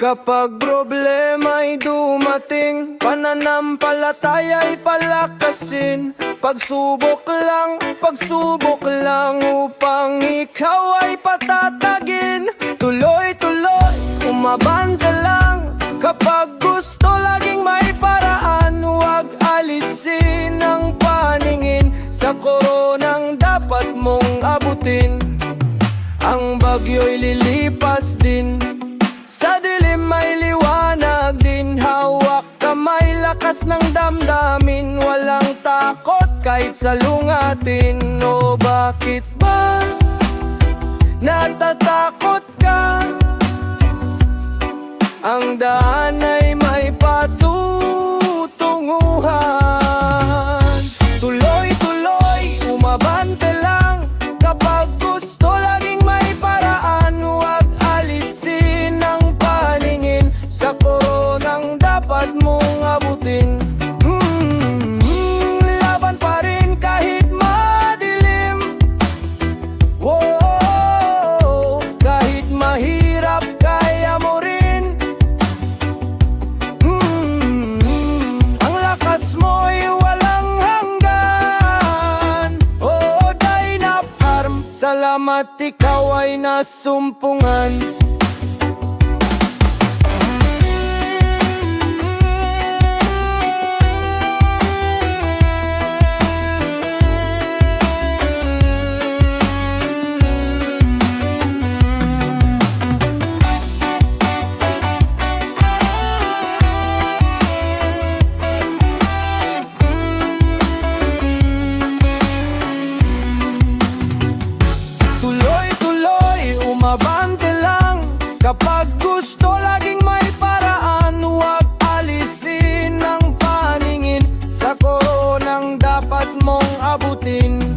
Kapag problema'y dumating Pananampalataya'y palakasin. Pagsubok lang, pagsubok lang Upang ikaw ay patatagin. Tuloy-tuloy, umabante lang. Kapag gusto laging may paraan. Huwag alisin ang paningin. Sa koronang dapat mong abutin Ang bagyo'y lilipas din Sa dilim may liwanag din Hawak kamay lakas ng damdamin. Walang takot kahit salungatin O bakit ba natatakot ka? Ang daan ay may patutunguhan Salamat ikaw ay nasumpungan Kapag gusto, laging may paraan. Huwag alisin ang paningin. Sa ko nang dapat mong abutin.